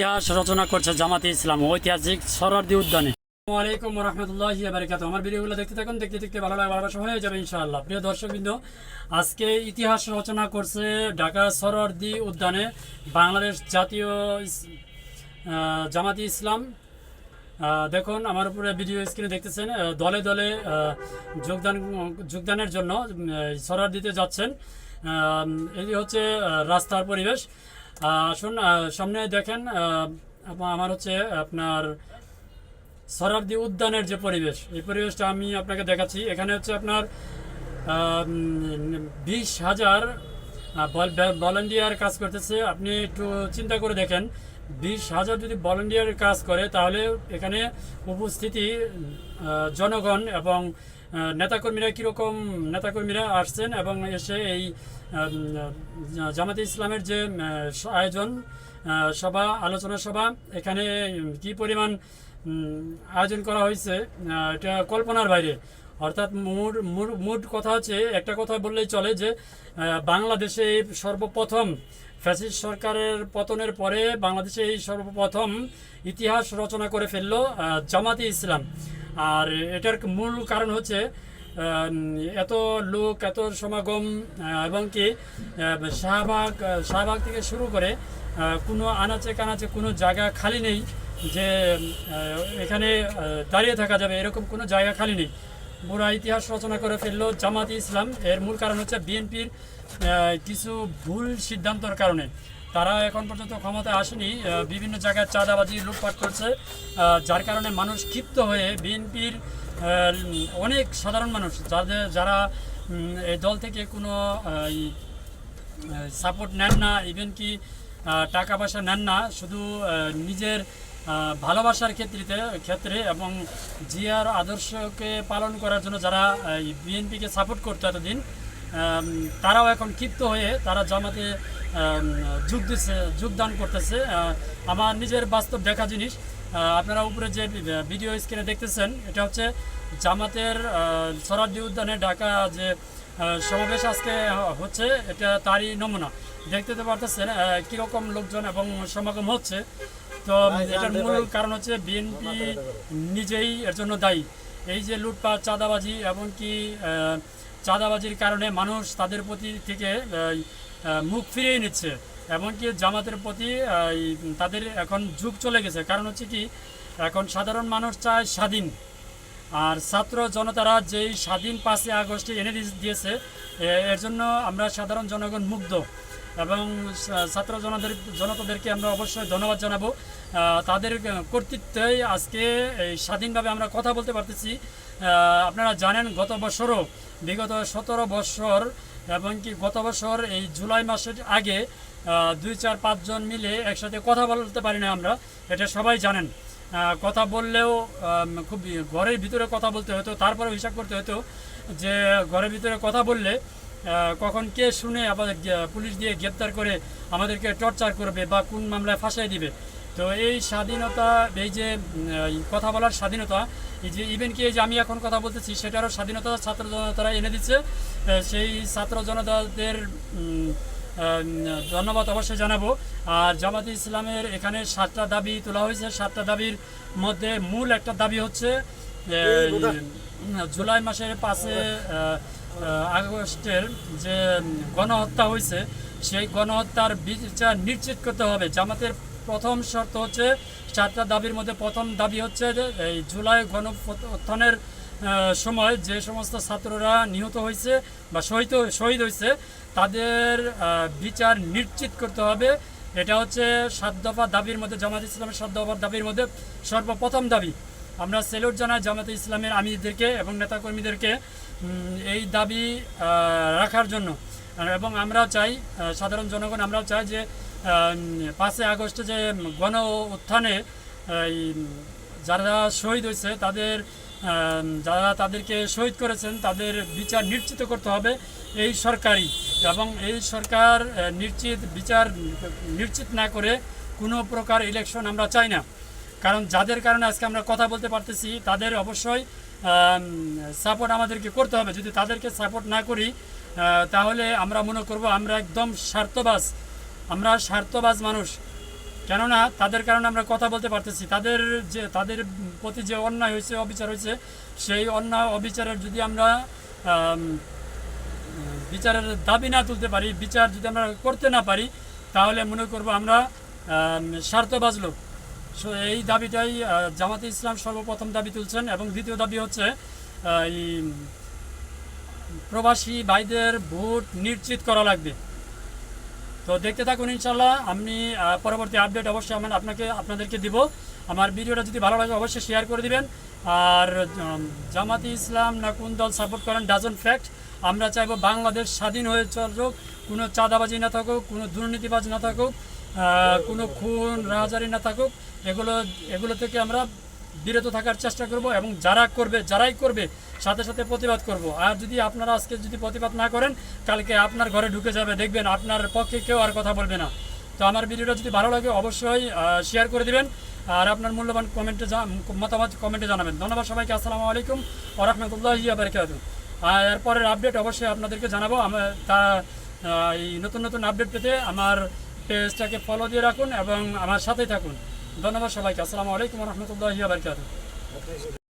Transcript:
ইতিহাস রচনা করছে জামাতে ইসলাম, ঐতিহাসিক সরারদি উদ্যানে। আসসালামু আলাইকুম রহমতুল্লাহ বারকাত আমার ভিডিওগুলো দেখতে থাকুন, দেখতে দেখতে ভালো লাগে ভালোবাসা হয়ে যাবে ইনশাআল্লাহ। প্রিয় দর্শকবৃন্দ, আজকে ইতিহাস রচনা করছে ঢাকা সরোয়ার্দি উদ্যানে বাংলাদেশ জাতীয় জামাতি ইসলাম। দেখুন, আমার উপরে ভিডিও স্ক্রিনে দেখতেছেন দলে দলে যোগদান, যোগদানের জন্য সরার দিতে যাচ্ছেন। এই হচ্ছে রাস্তার পরিবেশ। আসুন সামনে দেখেন আমার হচ্ছে আপনার সরারদি উদ্যানের যে পরিবেশ, এই পরিবেশটা আমি আপনাকে দেখাচ্ছি। এখানে হচ্ছে আপনার বিশ হাজার ভলেন্টিয়ার কাজ করতেছে। আপনি একটু চিন্তা করে দেখেন, বিশ হাজার যদি ভলেন্টিয়ার কাজ করে, তাহলে এখানে উপস্থিতি জনগণ এবং নেতাকর্মীরা কীরকম নেতাকর্মীরা আসছেন এবং এসে এই জামাতে ইসলামের যে আয়োজন সভা, আলোচনা সভা, এখানে কি পরিমাণ আয়োজন করা হয়েছে এটা কল্পনার বাইরে। অর্থাৎ মূল- মূল কথা হচ্ছে, একটা কথা বললেই চলে যে বাংলাদেশে সর্বপ্রথম ফ্যাসিস্ট সরকারের পতনের পরে বাংলাদেশে এই সর্বপ্রথম ইতিহাস রচনা করে ফেলল জামাতে ইসলাম। আর এটার মূল কারণ হচ্ছে এত লোক, এত সমাগম এবং কি শাহবাগ শাহবাগ থেকে শুরু করে কোনো আনাচে কানাচে কোনো জায়গা খালি নেই যে এখানে দাঁড়িয়ে থাকা যাবে, এরকম কোনো জায়গা খালি নেই। পুরা ইতিহাস রচনা করে ফেলল জামাতি ইসলাম। এর মূল কারণ হচ্ছে বিএনপির কিছু ভুল সিদ্ধান্তর কারণে। তারা এখন পর্যন্ত ক্ষমতায় আসেনি বিভিন্ন জায়গায় চাঁদাবাজি, লুটপাট করছে যার কারণে মানুষ ক্ষিপ্ত হয়ে বিএনপির অনেক সাধারণ মানুষ, যাদের, যারা এই দল থেকে কোনো সাপোর্ট নেন না ইভেন কি টাকা পয়সা নেন না, শুধু নিজের ভালোবাসার ক্ষেত্রে ক্ষেত্রে এবং জিয়ার আদর্শকে পালন করার জন্য যারা বিএনপিকে সাপোর্ট করতো এতদিন তারাও এখন ক্ষিপ্ত হয়ে তারা জামাতে যোগ দিচ্ছে যোগদান করতেছে। আমার নিজের বাস্তব দেখা জিনিস আপনারা উপরে যে ভিডিও স্ক্রিনে দেখতেছেন, এটা হচ্ছে জামাতের সরাদ্দি উদ্যানে ঢাকা যে সমাবেশ আজকে হচ্ছে, এটা তারই নমুনা। দেখতে তো পারতেছেন কীরকম লোকজন এবং সমাগম হচ্ছে। তো এটার মূল কারণ হচ্ছে বিএনপি নিজেই এর জন্য দায়ী। এই যে লুটপাট চাঁদাবাজি এবং কি চাঁদাবাজির কারণে মানুষ তাদের প্রতি থেকে মুখ ফিরিয়ে নিচ্ছে। এমনকি জামাতের প্রতি তাদের এখন যুগ চলে গেছে। কারণ হচ্ছে কি এখন সাধারণ মানুষ চায় স্বাধীন। আর ছাত্র জনতারা যেই স্বাধীন পাঁচই আগস্টে এনে দিয়েছে এর জন্য আমরা সাধারণ জনগণ মুগ্ধ। এবং ছাত্র জনদের জনতাদেরকে আমরা অবশ্যই ধন্যবাদ জানাব। তাদের কর্তৃত্বেই আজকে এই স্বাধীনভাবে আমরা কথা বলতে পারতেছি। আপনারা জানেন গত বছরও, বিগত সতেরো বছর এবং কি গত বছর এই জুলাই মাসের আগে দুই চার পাঁচজন মিলে একসাথে কথা বলতে পারি না আমরা, এটা সবাই জানেন। কথা বললেও খুব ঘরের ভিতরে কথা বলতে হতো তারপরে হিসাব করতে হতো যে ঘরের ভিতরে কথা বললে কখন কে শুনে আবার গে- পুলিশ দিয়ে গ্রেপ্তার করে আমাদেরকে টর্চার করবে বা কোন মামলায় ফাঁসাই দিবে। তো এই স্বাধীনতা এই যে কথা বলার স্বাধীনতা এই যে ইভেন কি এই যে আমি এখন কথা বলতেছি সেটারও স্বাধীনতা ছাত্র জনতারা এনে দিচ্ছে। সেই ছাত্র জনতাদের ধন্যবাদ অবশ্যই জানাব। আর জামাতে ইসলামের এখানে সাতটা দাবি তোলা হয়েছে। সাতটা দাবির মধ্যে মূল একটা দাবি হচ্ছে জুলাই মাসের পাশে আগস্টের যে গণহত্যা হয়েছে, সেই গণহত্যার বিচার নিশ্চিত করতে হবে। জামাতের প্রথম শর্ত হচ্ছে চারটা দাবির মধ্যে প্রথম দাবি হচ্ছে যে, এই জুলাই গণ উত্থানের সময় যে সমস্ত ছাত্ররা নিহত হয়েছে বা শহীদ শহীদ হয়েছে, তাদের বিচার নিশ্চিত করতে হবে। এটা হচ্ছে সাত দফা দাবির মধ্যে, জামাত ইসলামের সাত দফার দাবির মধ্যে সর্বপ্রথম দাবি। আমরা সেলুট জানাই জামাতে ইসলামের আমিরদেরকে এবং নেতাকর্মীদেরকে এই দাবি রাখার জন্য। এবং আমরাও চাই সাধারণ জনগণ আমরাও চাই যে পাঁচই আগস্টে যে গণ উত্থানে যারা শহীদ হয়েছে তাদের যারা তাদেরকে শহীদ করেছেন তাদের বিচার নিশ্চিত করতে হবে এই সরকারি এবং এই সরকার নিশ্চিত, বিচার নিশ্চিত না করে কোনো প্রকার ইলেকশন আমরা চাই না। কারণ যাদের কারণে আজকে আমরা কথা বলতে পারতেছি, তাদের অবশ্যই সাপোর্ট আমাদেরকে করতে হবে। যদি তাদেরকে সাপোর্ট না করি তাহলে আমরা মনে করব আমরা একদম স্বার্থবাজ। আমরা স্বার্থবাজ মানুষ। কেননা তাদের কারণে আমরা কথা বলতে পারতেছি। তাদের যে, তাদের প্রতি যে অন্যায় হয়েছে, অবিচার হয়েছে, সেই অন্যায়, অবিচারের যদি আমরা বিচারের দাবি না তুলতে পারি, বিচার যদি আমরা করতে না পারি, তাহলে মনে করব আমরা স্বার্থবাজ লোক। এই দাবিটাই জামাতে ইসলাম সর্বপ্রথম দাবি তুলছেন এবং দ্বিতীয় দাবি হচ্ছে এই প্রবাসী ভাইদের ভোট নিশ্চিত করা লাগবে। তো দেখতে থাকুন ইনশাল্লাহ আমি পরবর্তী আপডেট অবশ্যই আমার আপনাকে, আপনাদেরকে দিব। আমার ভিডিওটা যদি ভালো লাগে অবশ্যই শেয়ার করে দিবেন। আর জামাতি ইসলাম না কোন দল সাপোর্ট করেন, ডাজন ফ্যাক্ট। আমরা চাইব বাংলাদেশ স্বাধীন হয়ে চলুক, কোনো চাঁদাবাজি না থাকুক, কোনো দুর্নীতিবাজ না থাকুক। কোনো খুন রাহাজারি না থাকুক, এগুলো এগুলো থেকে আমরা বিরত থাকার চেষ্টা করব এবং যারা করবে, যারাই করবে, সাথে সাথে প্রতিবাদ করব। আর যদি আপনারা আজকে যদি প্রতিবাদ না করেন, কালকে আপনার ঘরে ঢুকে যাবে, দেখবেন আপনার পক্ষে কেউ আর কথা বলবে না। তো আমার ভিডিওটা যদি ভালো লাগে, অবশ্যই শেয়ার করে দিবেন। আর আপনার মূল্যবান কমেন্টে মতামত কমেন্টে জানাবেন। ধন্যবাদ সবাইকে, আসসালামু আলাইকুম ও রহমতুল্লাহি বারকাত আর এরপরের আপডেট অবশ্যই আপনাদেরকে জানাব। আমার তা এই নতুন নতুন আপডেট পেতে আমার পেজটাকে ফলো দিয়ে রাখুন এবং আমার সাথেই থাকুন। ধন্যবাদ সবাইকে। আসসালামু আলাইকুম রহমতুল্লাহ বারকাত